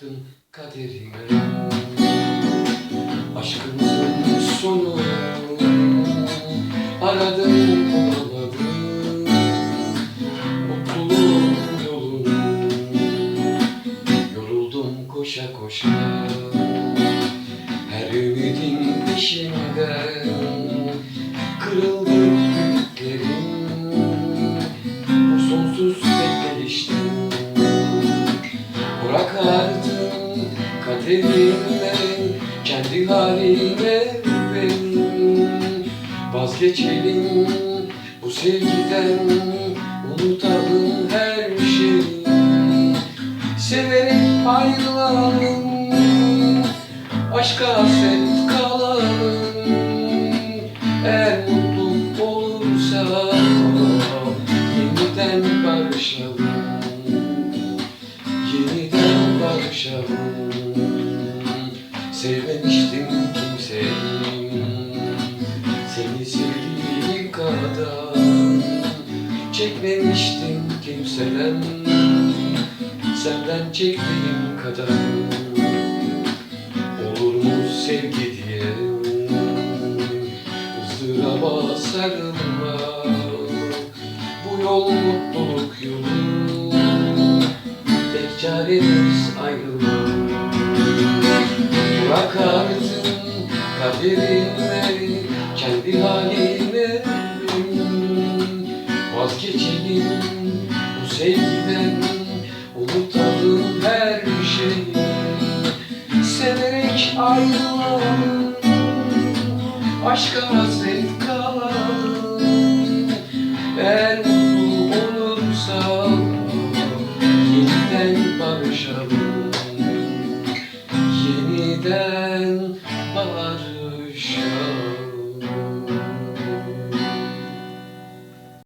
bıraktın kaderime Aşkımızın sonu Aradım bulamadım Mutluluğun yolunu. Yoruldum koşa koşa. Her ümidin peşinden Kırıldı ümitlerim Bu sonsuz bekleyişten kaderime Kendi haline benim Vazgeçelim bu sevgiden Unutalım her şeyi. Severek ayrılalım Aşka hasret kalalım. Eğer mutlu olursa Yeniden barışalım. Yeniden barışalım Sevmemiştim kimseyi. Seni sevdiğim kadar Çekmemiştim kimseden. Senden çektiğim kadar Olur mu sevgi diye. Izdıraba sarılma. Bu yol mutluluk yolu. Tek çaremiz Bırak artık kaderime Kendi haline Vazgeçelim bu sevgiden Unutalım her şeyi. Severek ayrılalım Aşka hasret kalalım. Eğer mutlu olursa Yeniden barışalım Yeniden barışalım